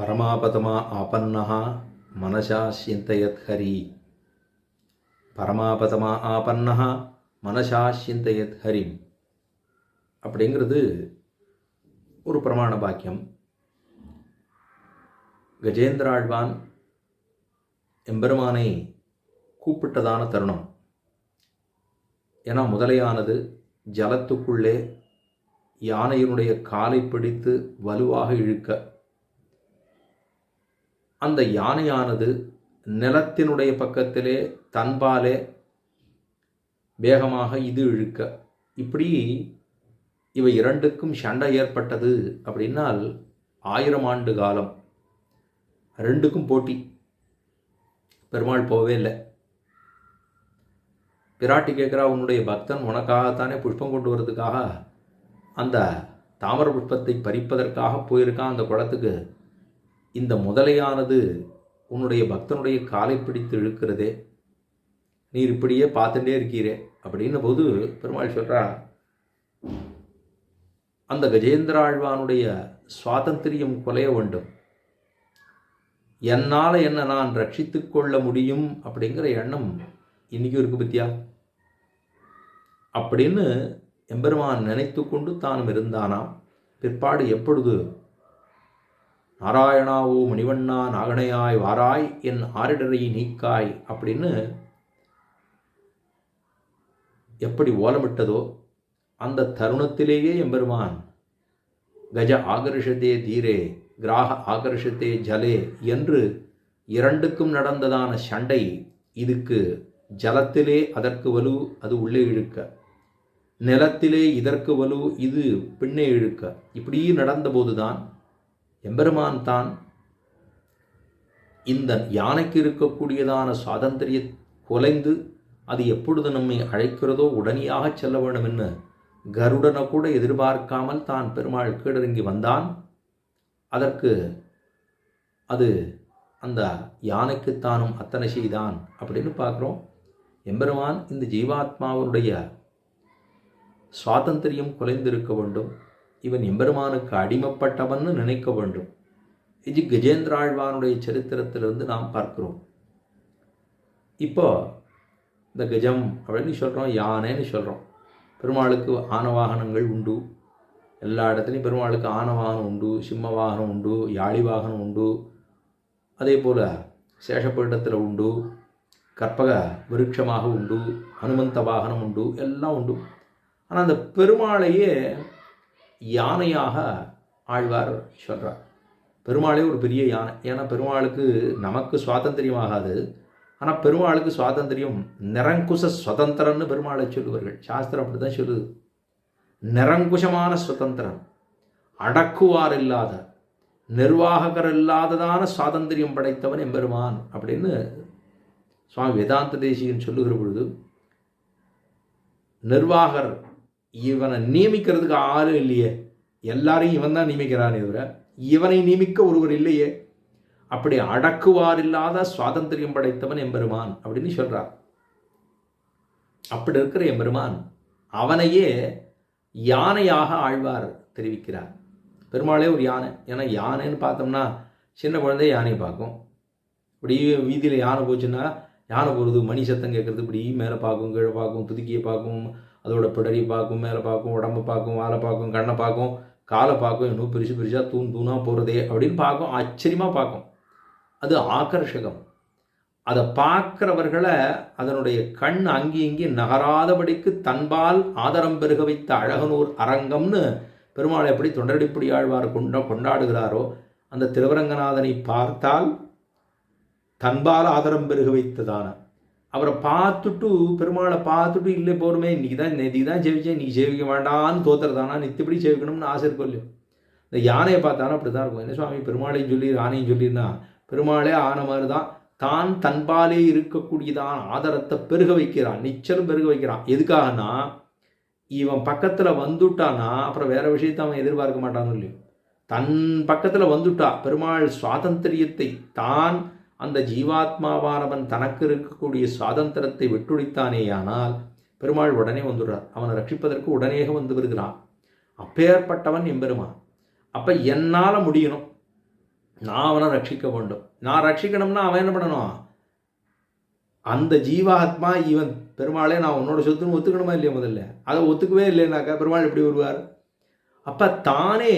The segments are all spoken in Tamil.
பரமாபதமா ஆபன்னா மனசா சிந்தயத் ஹரி. பரமாபதமா ஆபன்னா மனசா சிந்தயத் ஹரிம் அப்படிங்கிறது ஒரு பிரமாண பாக்கியம். கஜேந்திராழ்வான் எம்பெருமானை கூப்பிட்டதான தருணம். ஏன்னா முதலையானது ஜலத்துக்குள்ளே யானையினுடைய காலை பிடித்து வலுவாக இழுக்க அந்த யானையானது நிலத்தினுடைய பக்கத்திலே தன்பாலே வேகமாக இது இழுக்க. இப்படி இவை இரண்டுக்கும் சண்டை ஏற்பட்டது அப்படின்னால் ஆயிரம் ஆண்டு காலம் ரெண்டுக்கும் போட்டி. பெருமாள் போகவே இல்லை. பிராட்டி கேட்குறா உன்னுடைய பக்தன் உனக்காகத்தானே புஷ்பம் கொண்டு வரதுக்காக அந்த தாமர புஷ்பத்தை பறிப்பதற்காக போயிருக்கான் அந்த குளத்துக்கு. இந்த முதலையானது உன்னுடைய பக்தனுடைய காலை பிடித்து இழுக்கிறதே. நீர் இப்படியே பார்த்துட்டே இருக்கீரே அப்படின்ன போது பெருமாள் சொல்கிறா அந்த கஜேந்திராழ்வானுடைய சுவாதந்திரியம் குலைய வேண்டும். என்னால் என்ன நான் ரட்சித்து கொள்ள முடியும்? அப்படிங்கிற எண்ணம் இன்றைக்கும் இருக்கு பத்தியா? அப்படின்னு எம்பெருமான் நினைத்து கொண்டு தானும் இருந்தானாம். பிற்பாடு எப்பொழுது நாராயணாவோ மணிவண்ணா நாகனையாய் வாராய் என் ஆரிடரை நீக்காய் அப்படின்னு எப்படி ஓலமிட்டதோ அந்த தருணத்திலேயே எம்பெருமான் கஜ ஆகர்ஷத்தே தீரே கிராக ஆகர்ஷத்தே ஜலே என்று இரண்டுக்கும் நடந்ததான சண்டை இதுக்கு ஜலத்திலே அதற்கு வலு அது உள்ளே இழுக்க. நிலத்திலே இதற்கு வலு இது பின்னே இழுக்க. இப்படி நடந்தபோதுதான் எம்பெருமான் தான் இந்த யானைக்கு இருக்கக்கூடியதான சுவாதந்திரிய குலைந்து அது எப்பொழுது நம்மை அழைக்கிறதோ உடனடியாக செல்ல வேண்டும் என்று கருடனை கூட எதிர்பார்க்காமல் தான் பெருமாள் கீழிறங்கி வந்தான். அதற்கு அது அந்த யானைக்குத்தானும் அத்தனை செய்தான் அப்படின்னு பார்க்குறோம். எம்பெருமான் இந்த ஜீவாத்மாவனுடைய சுவாதந்திரியம் குலைந்திருக்க வேண்டும். இவன் எம்பெருமானுக்கு அடிமைப்பட்டவன்னு நினைக்க வேண்டும். இது கஜேந்திராழ்வானுடைய சரித்திரத்திலிருந்து நாம் பார்க்கிறோம். இப்போ இந்த கஜம் அப்படின்னு சொல்கிறோம் யானைன்னு சொல்கிறோம் பெருமாளுக்கு ஆனவாகனங்கள் உண்டு. எல்லா இடத்துலையும் பெருமாளுக்கு ஆனவாகனம் உண்டு சிம்ம வாகனம் உண்டு யாழி வாகனம் உண்டு. அதே போல் சேஷப்பீடத்தில் உண்டு கற்பக விருட்சமாக உண்டு ஹனுமந்த வாகனம் உண்டு எல்லாம் உண்டு. ஆனால் அந்த பெருமாளையே யானையாக ஆழ்வார் சொல்கிறார் பெருமாளே ஒரு பெரிய யானை. ஏன்னா பெருமாளுக்கு நமக்கு சுவாதந்திரியம் ஆகாது ஆனால் பெருமாளுக்கு சுவாதந்திரியம் நிரங்குச சுதந்திரம்னு பெருமாளை சொல்லுவார்கள். சாஸ்திரம் அப்படி தான் சொல்லுது. நிரங்குஷமான சுதந்திரம். அடக்குவார் இல்லாத நிர்வாககர் இல்லாததான சுவாதந்திரியம் படைத்தவன் எம்பெருமான் அப்படின்னு சுவாமி வேதாந்த தேசிகன் சொல்லுகிற பொழுது நிர்வாகர் இவனை நியமிக்கிறதுக்கு ஆளும் இல்லையே. எல்லாரையும் இவன் தான் நியமிக்கிறானே தவிர இவனை நியமிக்க ஒருவர் இல்லையே. அப்படி அடக்குவார் இல்லாத சுவாதந்திரியம் படைத்தவன் எம்பெருமான் அப்படின்னு சொல்கிறார் அப்படி இருக்கிற எம்பெருமான் அவனையே யானையாக ஆழ்வார் தெரிவிக்கிறார். பெருமாளே ஒரு யானை. ஏன்னா யானைன்னு பார்த்தோம்னா சின்ன குழந்தை யானையை பார்க்கும். இப்படி வீதியில் யானை போச்சுன்னா யானை போகிறது மணி சத்தம் கேட்குறது இப்படி மேலே பார்க்கும் கீழே பார்க்கும் துதுக்கியை பார்க்கும் அதோட பிடரி பார்க்கும் மேலே பார்க்கும் உடம்பை பார்க்கும் வாழை பார்க்கும் கண்ணை பார்க்கும் காலை பார்க்கும் இன்னும் பிரிச்சு பிரிச்சா தூண் தூணாக போகிறதே அப்படின்னு பார்க்கும் ஆச்சரியமாக பார்க்கும். அது ஆக்கர்ஷகம் அதை பார்க்குறவர்களை அதனுடைய கண் அங்கே இங்கே நகராதபடிக்கு தன்பால் ஆதரம் பெருக வைத்த அழகனூர் அரங்கம்னு பெருமாள் எப்படி தொண்டரடிப்படி ஆழ்வார் கொண்ட கொண்டாடுகிறாரோ அந்த திருவரங்கநாதனை பார்த்தால் தன்பால் ஆதரம் பெருக வைத்ததான அவரை பார்த்துட்டு பெருமாளை பார்த்துட்டு இல்லை போருமே இன்றைக்கி தான் நேற்றுக்கு தான் ஜெயிச்சேன் நீ ஜெயிக்க வேண்டான்னு தோத்துறதானா நித்தியப்படி ஜெயிக்கணும்னு ஆசை இருக்கும் இல்லையோ? இந்த யானையை பார்த்தாலும் அப்படி தான் இருக்கும். என்ன சுவாமி பெருமாளையும் சொல்லி ஆணையும் சொல்லியிருந்தா பெருமாளே ஆன மாதிரி தான் தான் தன்பாலே இருக்கக்கூடியதான் ஆதரத்தை பெருக வைக்கிறான் நிச்சலும் பெருக வைக்கிறான். எதுக்காகனா இவன் பக்கத்தில் வந்துட்டானா அப்புறம் வேற விஷயத்தை அவன் எதிர்பார்க்க மாட்டான்னு இல்லையோ? தன் பக்கத்தில் வந்துட்டா பெருமாள் சுவாதந்திரியத்தை தான் அந்த ஜீவாத்மாவானவன் தனக்கு இருக்கக்கூடிய சுவாதந்திரத்தை விட்டுழித்தானேயானால் பெருமாள் உடனே வந்துடுறார். அவனை ரட்சிப்பதற்கு உடனே வந்து வருகிறான். அப்பேற்பட்டவன் எம்பெருமான். அப்போ என்னால் முடியணும்? நான் அவனை ரட்சிக்க வேண்டும். நான் ரட்சிக்கணும்னா அவன் என்ன பண்ணணும்? அந்த ஜீவாத்மா இவன் பெருமாளே நான் உன்னோட சொத்துன்னு ஒத்துக்கணுமா இல்லையா முதல்ல? அதை ஒத்துக்கவே இல்லைனாக்கா பெருமாள் எப்படி வருவார்? அப்போ தானே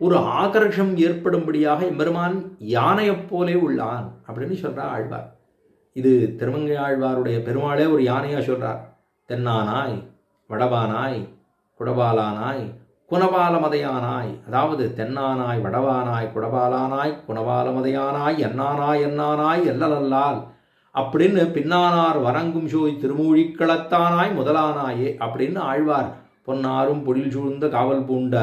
ஒரு ஆகர்ஷம் ஏற்படும்படியாக எம்பெருமான் யானையைப் போலே உள்ளான் அப்படின்னு சொல்கிறார் ஆழ்வார். இது திருமங்கை ஆழ்வாருடைய பெருமாளே ஒரு யானையாக சொல்கிறார் தென்னானாய் வடபானாய் குடபாலானாய் குணபாலமதையானாய். அதாவது தென்னானாய் வடவானாய் குடபாலானாய் குணபாலமதையானாய் என்னானாய் என்னானாய் எல்லலல்லால் அப்படின்னு பின்னானார் வரங்கும் சோய் திருமூழிக்களத்தானாய் முதலானாயே அப்படின்னு ஆழ்வார் பொன்னாரும் பொழில் சூழ்ந்த காவல் பூண்ட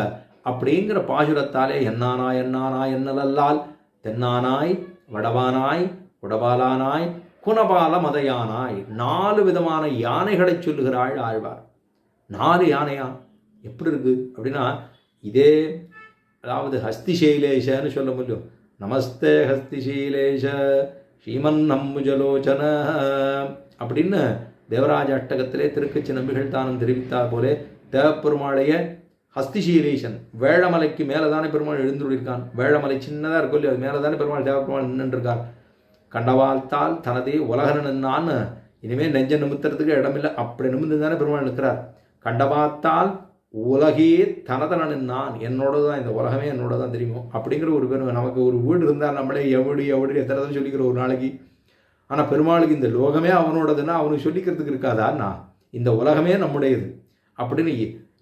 அப்படிங்கிற பாசுரத்தாலே என்னானாய் என்னானாய் என்னலல்லால் தென்னானாய் வடவானாய் குடபாலானாய் குணபால மதையானாய் நாலு விதமான யானைகளை சொல்லுகிறாள் ஆழ்வார். நாலு யானையா? எப்படி இருக்கு? அப்படின்னா இதே அதாவது ஹஸ்திசைலேஷன்னு சொல்ல முடியும். நமஸ்தே ஹஸ்திசீலேஷ ஸ்ரீமன் நம்முஜலோச்சன அப்படின்னு தேவராஜ அட்டகத்திலே திருக்கச்சி நம்பிகள் தானும் தெரிவித்தார் போலே தேவப்பெருமாளைய ஹஸ்திசீலேஷன் வேழமலைக்கு மேலே தானே பெருமாள் எழுந்துள்ளிருக்கான் வேழமலை சின்னதாக இருக்கும் இல்லையா? அது மேலே தானே பெருமாள் தேவப்பெருமாள் நின்றுருக்கார் கண்டவாழ்த்தால் தனதே உலக நின்னான்னு இனிமேல் நெஞ்ச நிமித்துறதுக்கு இடமில்லை. அப்படி நிமிந்து தானே பெருமாள் நிற்கிறார். கண்டபாத்தால் உலகே தனதன நான் என்னோட தான் இந்த உலகமே என்னோட தான் தெரியுமோ? அப்படிங்கிற ஒரு பெருமை. நமக்கு ஒரு வீடு இருந்தால் நம்மளே எவடி எவடி எத்தனை சொல்லிக்கிற ஒரு நாளைக்கு. ஆனால் பெருமாளுக்கு இந்த லோகமே அவனோடதுன்னா அவனுக்கு சொல்லிக்கிறதுக்கு இருக்காதான்னா இந்த உலகமே நம்முடையது. அப்படின்னு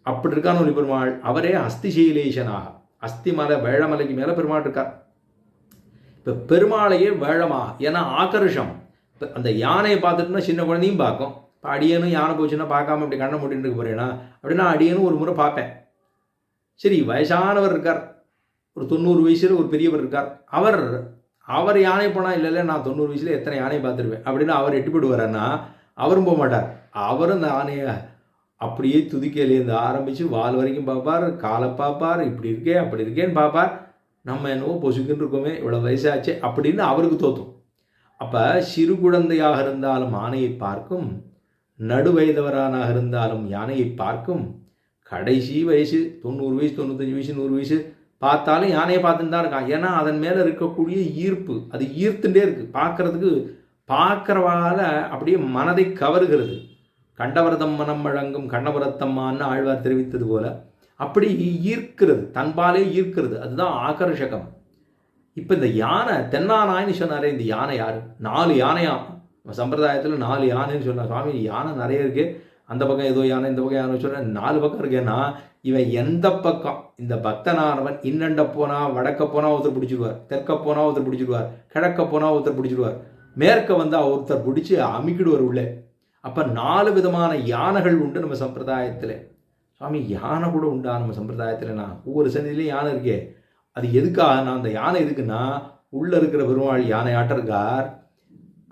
அப்படி இருக்கான்னு ஒரு பெருமாள்? அவரே அஸ்திசீலேஷனாக அஸ்தி மலை வேழமலைக்கு மேலே பெருமாள் இருக்கார் இப்போ பெருமாளையே வேழமா ஏன்னா ஆகர்ஷம் இப்போ அந்த யானையை பார்த்துட்டுனா சின்ன குழந்தையும் பார்க்கும். இப்போ அடியனும் யானை போச்சுன்னா பார்க்காம இப்படி கண்ணை மூட்டிட்டு இருக்க போறேனா? அப்படின்னா அடியனும் ஒரு முறை பார்ப்பேன். சரி வயசானவர் இருக்கார். ஒரு தொண்ணூறு வயசில் ஒரு பெரியவர் இருக்கார். அவர் அவர் யானை போனால் இல்லை இல்லை நான் தொண்ணூறு வயசில் எத்தனை யானை பார்த்துருவேன்? அப்படின்னு அவர் எட்டுப்படுவாரன்னா அவரும் போக மாட்டார். அவரும் அந்த யானையை அப்படியே துதிக்கையிலேருந்து ஆரம்பித்து வால் வரைக்கும் பார்ப்பார் காலை பார்ப்பார் இப்படி இருக்கே அப்படி இருக்கேன்னு பார்ப்பார். நம்ம என்னவோ பொசுக்குன்னு இருக்கோமே இவ்வளோ வயசாச்சு அப்படின்னு அவருக்கு தோற்றும். அப்போ சிறு குழந்தையாக இருந்தாலும் ஆணையை பார்க்கும் நடுவயதவரானாக இருந்தாலும் யானையை பார்க்கும். கடைசி வயசு தொண்ணூறு வயசு தொண்ணூத்தஞ்சு வயசு நூறு வயசு பார்த்தாலும் யானையை பார்த்துட்டு தான் இருக்கான். ஏன்னா அதன் மேலே இருக்கக்கூடிய ஈர்ப்பு அது ஈர்த்துட்டே இருக்குது பார்க்குறதுக்கு பார்க்குறவால அப்படியே மனதை கவருகிறது. கண்டவரதம் மனம் வழங்கும் கண்ணபுரத்தம்மான்னு ஆழ்வார் தெரிவித்தது போல அப்படி ஈர்க்கிறது தன்பாலே ஈர்க்கிறது அதுதான் ஆகர்ஷகம். இப்போ இந்த யானை தென்னானாய்னு சொன்னாரே இந்த யானை யார்? நாலு யானையா? சம்பிரதாயத்தில் நாலு யானைன்னு சொன்னார் சுவாமி யானை நிறைய இருக்கு. அந்த பக்கம் ஏதோ யானை இந்த பக்கம் யானை சொல்ற நாலு பக்கம் இருக்கேன்னா இவன் எந்த பக்கம்? இந்த பக்தனானவன் இன்னண்ட போனா வடக்க போனா ஒருத்தர் பிடிச்சிடுவார் தெற்க போனா ஒருத்தர் பிடிச்சிடுவார் கிழக்க போனா ஒருத்தர் பிடிச்சிடுவார் மேற்க வந்தா ஒருத்தர் பிடிச்சி அமிக்கிடுவார் உள்ளே. அப்போ நாலு விதமான யானைகள் உண்டு நம்ம சம்பிரதாயத்தில். சுவாமி யானை கூட உண்டா நம்ம சம்பிரதாயத்தில்னா? ஒவ்வொரு சன்னிலையும் யானை இருக்கே. அது எதுக்காக? நான் அந்த யானை எதுக்குன்னா உள்ளே இருக்கிற பெருமாள் யானை ஆட்டிருக்கார்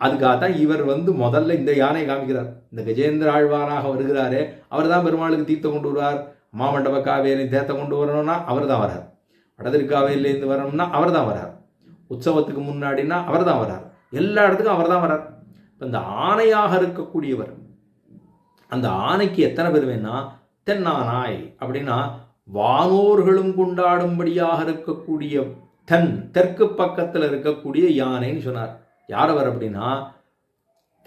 அதுக்காக தான் இவர் வந்து முதல்ல இந்த யானையை காமிக்கிறார். இந்த கஜேந்திர ஆழ்வாராக வருகிறாரே. அவர் தான் பெருமாளுக்கு தீர்த்தம் கொண்டு வருவார். மாமண்டப காவேரி தேர்த்த கொண்டு வரணும்னா அவர் தான் வரார். வடதிருக்காவேரியிலேருந்து வரணும்னா அவர் தான் வரார். உற்சவத்துக்கு முன்னாடினா அவர் தான் வரார். எல்லா இடத்துக்கும் அவர் தான் வரார். இந்த ஆணையாக இருக்கக்கூடியவர். அந்த ஆணைக்கு எத்தனை பேர் வேணா தென்னானாய் அப்படின்னா வானோர்களும் கொண்டாடும்படியாக இருக்கக்கூடிய தென் தெற்கு பக்கத்தில் இருக்கக்கூடிய யானைன்னு சொன்னார். யார் அவர் அப்படின்னா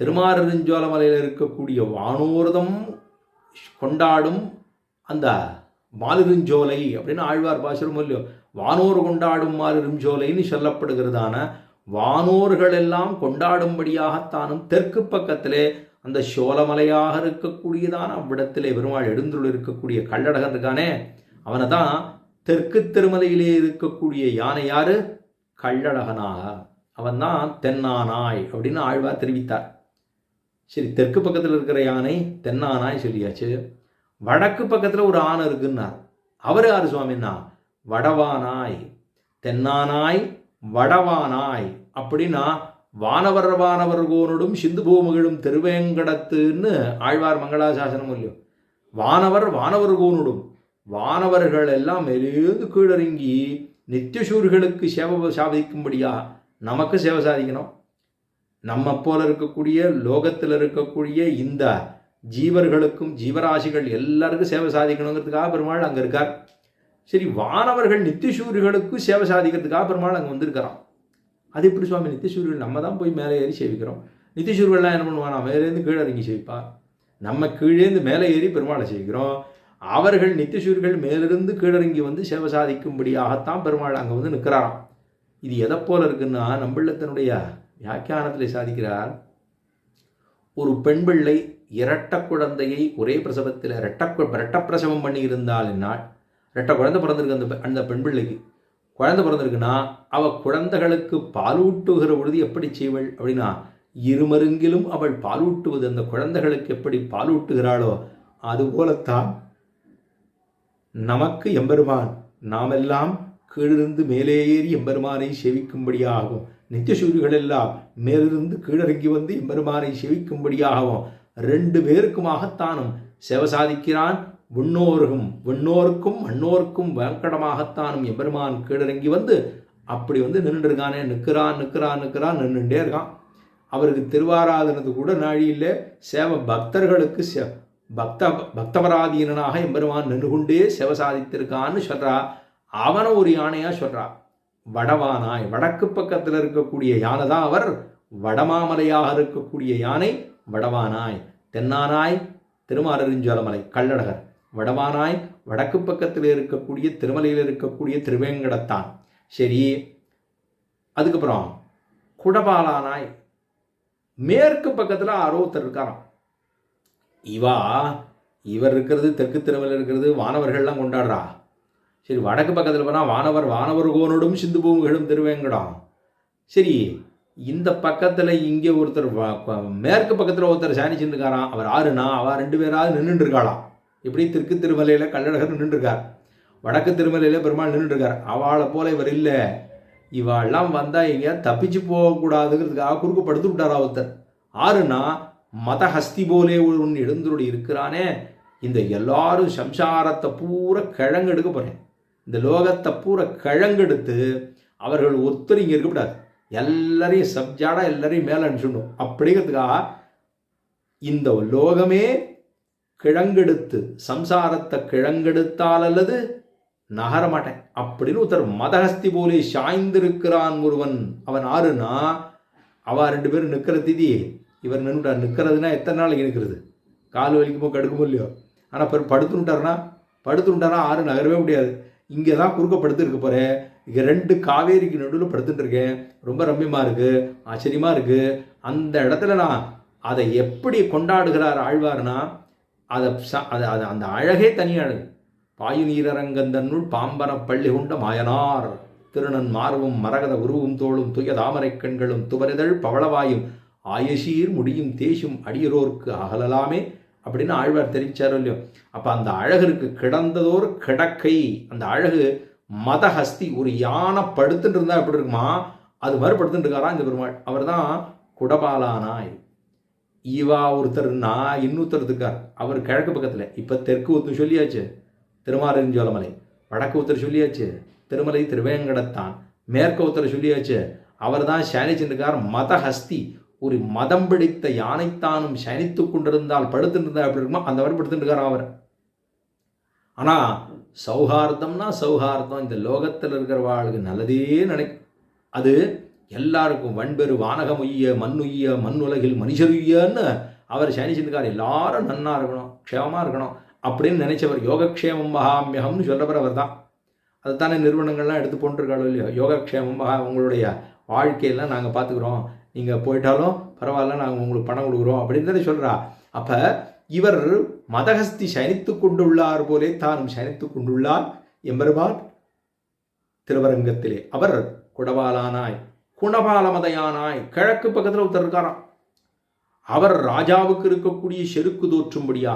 திருமாரஞ்சோலமலையில் இருக்கக்கூடிய வானோர்தம் கொண்டாடும் அந்த மாலிருஞ்சோலை அப்படின்னு ஆழ்வார் பாசுரம் இல்லையோ வானோர் கொண்டாடும் மாலிருஞ்சோலைன்னு சொல்லப்படுகிறதான வானோர்கள் எல்லாம் கொண்டாடும்படியாகத்தானும் தெற்கு பக்கத்திலே அந்த சோழமலையாக இருக்கக்கூடியதான அவ்விடத்திலே பெருமாள் எழுந்துள்ள இருக்கக்கூடிய கள்ளடகன் இருக்கானே அவனை தான் தெற்கு திருமலையிலே இருக்கக்கூடிய யானை யாரு? கள்ளழகனாக. அவன் தான் தென்னானாய் அப்படின்னு ஆழ்வார் தெரிவித்தார். சரி தெற்கு பக்கத்தில் இருக்கிற யானை தென்னானாய் சொல்லியாச்சு. வடக்கு பக்கத்தில் ஒரு ஆணை இருக்குன்னார். அவர் யார் சுவாமின்னா? வடவானாய். தென்னானாய் வடவானாய். அப்படின்னா வானவர் வானவர் கோனோடும் சிந்து பூமகிழும் திருவேங்கடத்துன்னு ஆழ்வார் மங்களாசாசனம் இல்லையோ வானவர் வானவர்கோனோடும் வானவர்கள் எல்லாம் மெலிந்து கீழறங்கி நித்தியசூர்களுக்கு சேவை சாதிக்கும்படியா நமக்கு சேவை சாதிக்கணும். நம்ம போல இருக்கக்கூடிய லோகத்தில் இருக்கக்கூடிய இந்த ஜீவர்களுக்கும் ஜீவராசிகள் எல்லாருக்கும் சேவை சாதிக்கணுங்கிறதுக்காக பெருமாள் அங்கே இருக்கார். சரி வானவர்கள் நித்திசூரியர்களுக்கு சேவை சாதிக்கிறதுக்காக பெருமாள் அங்கே வந்திருக்கிறான். அது எப்படி சுவாமி? நித்திசூரியர்கள் நம்ம தான் போய் மேலே ஏறி சேவிக்கிறோம். நித்திசூரியர்கள்லாம் என்ன பண்ணுவானா? மேலேருந்து கீழே இறங்கி சேவிப்பா. நம்ம கீழேந்து மேலே ஏறி பெருமாளை சேவிக்கிறோம். அவர்கள் நித்திசூரியர்கள் மேலிருந்து கீழிறங்கி வந்து சேவை சாதிக்கும்படியாகத்தான் பெருமாள் அங்கே வந்து நிற்கிறாராம். இது எதை போல இருக்குன்னா நம்பிள்ளத்தனுடைய வியாக்கியானத்தில் சாதிக்கிறார். ஒரு பெண் பிள்ளை இரட்ட குழந்தையை ஒரே பிரசவத்தில் ரெட்ட ரெட்ட பிரசவம் பண்ணி என்னால் ரெட்ட குழந்தை பிறந்திருக்கு அந்த அந்த பெண் பிள்ளைக்கு. குழந்தை பிறந்திருக்குன்னா அவள் குழந்தைகளுக்கு பாலூட்டுகிற பொழுது எப்படி செய்வள்? அப்படின்னா இருமருங்கிலும் அவள் பாலூட்டுவது அந்த குழந்தைகளுக்கு எப்படி பாலூட்டுகிறாளோ அதுபோலத்தான் நமக்கு எம்பெருமான். நாமெல்லாம் கீழிருந்து மேலே ஏறி எம்பெருமானை செவிக்கும்படியாகும் நித்தியசூரிகள் எல்லாம் மேலிருந்து கீழிறங்கி வந்து எம்பெருமானை செவிக்கும்படியாகவும் ரெண்டு பேருக்குமாகத்தானும் சேவை சாதிக்கிறான் விண்ணோருக்கும் விண்ணோருக்கும் மண்ணோருக்கும் வேங்கடமாகத்தானும் எம்பெருமான் கீழிறங்கி வந்து அப்படி வந்து நின்றுருக்கானே இருக்கானே நிற்கிறான் நிற்கிறான் நிற்கிறான் நின்றுட்டே இருக்கான். அவருக்கு திருவாராதனது கூட நாழி இல்லை. சேவை பக்தர்களுக்கு செ பக்த பக்தபராதீனாக எம்பெருமான் நின்று கொண்டே சேவை சாதித்திருக்கான்னு சொல்றா. அவனை ஒரு யானையாக சொல்கிறா வடவானாய் வடக்கு பக்கத்தில் இருக்கக்கூடிய யானை தான் அவர். வடமாமலையாக இருக்கக்கூடிய யானை வடவானாய். தென்னானாய் திருமாரறிஞ்சோலமலை கள்ளழகர். வடவானாய் வடக்கு பக்கத்தில் இருக்கக்கூடிய திருமலையில் இருக்கக்கூடிய திருவேங்கடத்தான். சரி அதுக்கப்புறம் குடபாலானாய் மேற்கு பக்கத்தில் அரோத்தர் இருக்காராம். இவா இவர் இருக்கிறது தெற்கு திருமலையில் இருக்கிறது வானவர்கள்லாம் கொண்டாடுறா. சரி வடக்கு பக்கத்தில் போனால் வானவர் வானவர்கோனோடும் சிந்து பூமிகளும் திருவேங்கடம். சரி இந்த பக்கத்தில் இங்கே ஒருத்தர் மேற்கு பக்கத்தில் ஒருத்தர் சாணிச்சுருக்காராம் அவர் ஆறுனா அவ ரெண்டு பேராவது நின்றுட்டு இருக்காளாம். இப்படி தெற்கு திருமலையில் கள்ளழகர் நின்றுருக்கார்? வடக்கு திருமலையில் பெருமாள் நின்றுருக்கார். அவளை போல இவர் இல்லை. இவாள்லாம் வந்தால் எங்கேயா தப்பிச்சு போகக்கூடாதுங்கிறதுக்காக குறுக்கு படுத்து விட்டார் ஒருத்தர். ஆறுனா மதஹஸ்தி போலே ஒன்று எழுந்தருடைய இருக்கிறானே. இந்த எல்லாரும் சம்சாரத்தை பூரா கிழங்கெடுக்க போகிறேன் இந்த லோகத்தை பூரா கிழங்கெடுத்து அவர்கள் ஒருத்தர் இங்கே இருக்கக்கூடாது எல்லாரையும் சப்ஜாடாக எல்லாரையும் மேலே அனுப்பிச்சுடணும். அப்படிங்கிறதுக்காக இந்த லோகமே கிழங்கெடுத்து சம்சாரத்தை கிழங்கெடுத்தால் அல்லது நகர மாட்டேன். அப்படின்னு ஒருத்தர் மதஹஸ்தி போலே சாய்ந்திருக்கிறான் ஒருவன் அவன் ஆறுனா அவ ரெண்டு பேரும் நிற்கிற திதி இவர் நின்றுட்டார் நிற்கிறதுனா எத்தனை நாளைக்கு நிற்கிறது? கால் வலிக்குமோ கடுக்குமோ இல்லையோ? ஆனால் பிறகு படுத்துட்டார்னா படுத்துட்டாரா ஆறு நகரவே முடியாது. இங்கே தான் குறுக்க படுத்துருக்க போகிறேன் இங்கே ரெண்டு காவேரிக்கு நடுவில் படுத்துட்டு இருக்கேன். ரொம்ப ரம்யமாக இருக்குது ஆச்சரியமாக இருக்குது அந்த இடத்துல நான் அதை எப்படி கொண்டாடுகிறார் ஆழ்வார்னா அதை ச- அது அது அந்த அழகே தனி அழகு. பாயு பாம்பன பள்ளி கொண்ட மாயனார். திருநன் மார்வும் மரகத உருவும் தோளும் துய தாமரைக் கண்களும் துவரிதழ் பவளவாயும் ஆயசீர் முடியும் தேசும் அடியரோர்க்கு அகலலாமே அப்படின்னு ஆழ்வார் தெரிவிச்சாரோ இல்லையோ. அப்போ அந்த அழகிற்கு கிடந்ததோர் கிடக்கை. அந்த அழகு மதஹஸ்தி ஒரு யானை படுத்துட்டு இருந்தா எப்படி இருக்குமா? அது மறுபடுத்துட்டு இருக்காரா இந்த பெருமாள். அவர் தான் குடபாலானாய் ஈவா ஒருத்தர் நான் இன்னொருத்தர் இருக்கார். அவர் கிழக்கு பக்கத்தில். இப்போ தெற்கு ஒருத்தர் சொல்லியாச்சு. திருமாரஞ்சோலமலை வடக்கு ஊத்தர் சொல்லியாச்சு. திருமலை திருவேங்கடத்தான். மேற்கு ஊத்தர் சொல்லியாச்சு. அவர் தான் சயனிச்சிருக்கார் மதஹஸ்தி. ஒரு மதம் பிடித்த யானைத்தானும் சயனித்து கொண்டிருந்தால் படுத்துட்டு இருந்தா எப்படி இருக்குமோ அந்த மாதிரி படுத்துட்டு இருக்கார் அவர். ஆனால் சௌஹார்த்தம்னா சௌஹார்தம். இந்த லோகத்தில் இருக்கிற வாழ்க்கை நல்லதே நினைக்கும். அது எல்லாருக்கும் வன்பெரு வானகம் உய்ய மண்ணுய்ய மண்ணுலகில் மனுஷருய்யன்னு அவர் சயனிச்சிருக்கார் எல்லாரும் நன்னா இருக்கணும் க்ஷேமமாக இருக்கணும் அப்படின்னு நினைச்சவர் யோகக்ஷேமம் மகாமியகம்னு சொல்றவர் அவர் தான் அதுதானே நிறுவனங்கள்லாம் எடுத்து போட்டுருக்காளோ இல்லையோ? யோகக்ஷேமம் மகா உங்களுடைய வாழ்க்கையெல்லாம் நாங்கள் பார்த்துக்குறோம். நீங்கள் போயிட்டாலும் பரவாயில்ல நாங்கள் உங்களுக்கு பணம் கொடுக்குறோம் அப்படின்னு தானே சொல்கிறா அப்போ இவர் மதஹஸ்தி சயனித்து கொண்டுள்ளார் போலே தானும் சயனித்து கொண்டுள்ளார் எம்பெருமான் திருவரங்கத்திலே. அவர் குடவாலானாய் குணபாலமதையானாய் கிழக்கு பக்கத்தில் ஒருத்தர் இருக்காராம். அவர் ராஜாவுக்கு இருக்கக்கூடிய செருக்கு தோற்றும்படியா?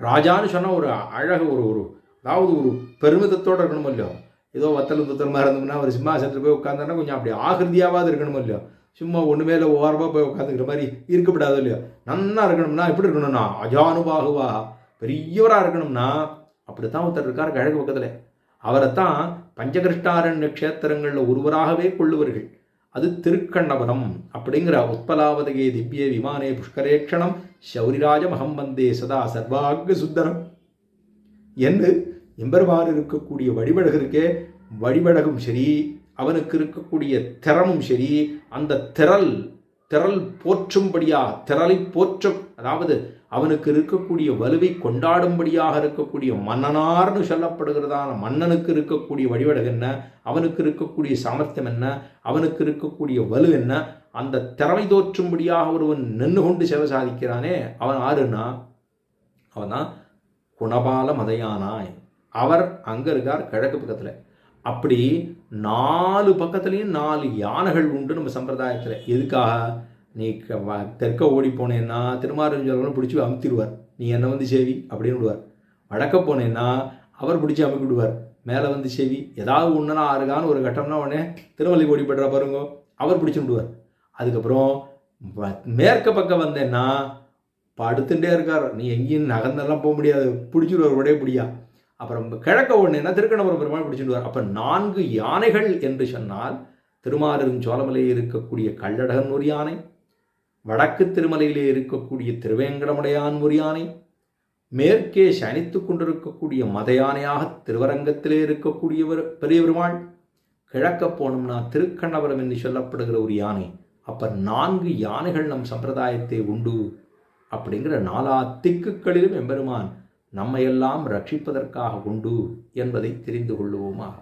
ராஜான்னு சொன்னால் ஒரு அழகு ஒரு ஒரு அதாவது ஒரு பெருமிதத்தோடு இருக்கணும் இல்லையோ? ஏதோ வத்தலும் துத்தலமாக இருந்தோம்னா ஒரு சிம்மாசனத்தில் போய் உட்காந்தானா கொஞ்சம் அப்படி ஆகிருதியாவது இருக்கணும் இல்லையோ? சும்மா ஒன்று மேலே ஓரமாக போய் உட்காந்துக்கிற மாதிரி இருக்கப்படாது இல்லையோ? நன்னா இருக்கணும்னா எப்படி இருக்கணும்னா அஜானுபாகுவா. பெரியவராக இருக்கணும்னா அப்படித்தான் ஒருத்தர் இருக்கார் கிழக்கு பக்கத்தில். அவரைத்தான் பஞ்சகிருஷ்டாரண்ய க்ஷேத்திரங்களில் ஒருவராகவே கொள்ளுவர்கள். அது திருக்கண்ணபுரம் அப்படிங்கிற உத்பலாவதகே திவ்ய விமானே புஷ்கரேக்ஷணம் சௌரிராஜ மகம்பந்தே சதா சர்வாங்க சுந்தரம். என்று எம்பெருமான் இருக்கக்கூடிய வடிவழகருக்கே வடிவழகும் சரி அவனுக்கு இருக்கக்கூடிய திறமும் சரி அந்த திரள் திரள் போற்றும்படியா திரளை போற்றும் அதாவது அவனுக்கு இருக்கக்கூடிய வலுவை கொண்டாடும்படியாக இருக்கக்கூடிய மன்னனார்னு சொல்லப்படுகிறதான மன்னனுக்கு இருக்கக்கூடிய வடிவழகு என்ன? அவனுக்கு இருக்கக்கூடிய சாமர்த்தியம் என்ன? அவனுக்கு இருக்கக்கூடிய வலு என்ன? அந்த திறமை தோற்றும்படியாக ஒருவன் நின்று கொண்டு சேவை சாதிக்கிறானே அவன் ஆறுனா அவன் தான் குணபால மதையானாய். அவர் அங்கே இருக்கார் கிழக்கு பக்கத்தில். அப்படி நாலு பக்கத்துலேயும் நாலு யானைகள் உண்டு நம்ம சம்பிரதாயத்தில். எதுக்காக? நீ க- வ- தெற்க ஓடி போனேன்னா திருமாரஞ்சோழன் பிடிச்சி அமுத்திடுவார். நீ என்ன வந்து சேவி அப்படின்னு விடுவார். வடக்க போனேன்னா அவர் பிடிச்சி அமுக்கி விடுவார். மேலே வந்து சேவி. ஏதாவது ஒன்றுனா ஆறுகான்னு ஒரு கட்டம்னா உடனே திருமலை ஓடி படுறா பாருங்க. அவர் பிடிச்சி விடுவார். அதுக்கப்புறம் வ- மேற்க பக்கம் வந்தேன்னா படுத்துட்டே இருக்கார். நீ எங்கேயும் நகர்ந்தெல்லாம் போக முடியாது. பிடிச்சிடுவார் உடைய பிடியா. அப்புறம் கிழக்க ஒன்றுனா திருக்கணபுரம் பெருமாள் பிடிச்சிடுவார் அப்போ நான்கு யானைகள் என்று சொன்னால் திருமாலிரும் சோழமலையில் இருக்கக்கூடிய கள்ளடகன் ஒரு யானை வடக்கு திருமலையிலே இருக்கக்கூடிய திருவேங்கடமுடையான் ஒரு யானை மேற்கே சனித்து கொண்டிருக்கக்கூடிய மத யானையாக திருவரங்கத்திலே இருக்கக்கூடியவர் பெரிய பெருமாள் கிழக்க போனோம்னா திருக்கண்ணபுரம் என்று சொல்லப்படுகிற ஒரு யானை அப்ப நான்கு யானைகள் நம் சம்பிரதாயத்தை உண்டு அப்படிங்கிற நாலா திக்குகளிலும் எம்பெருமான் நம்மையெல்லாம் ரட்சிப்பதற்காக உண்டு என்பதை தெரிந்து கொள்ளுவோமாக.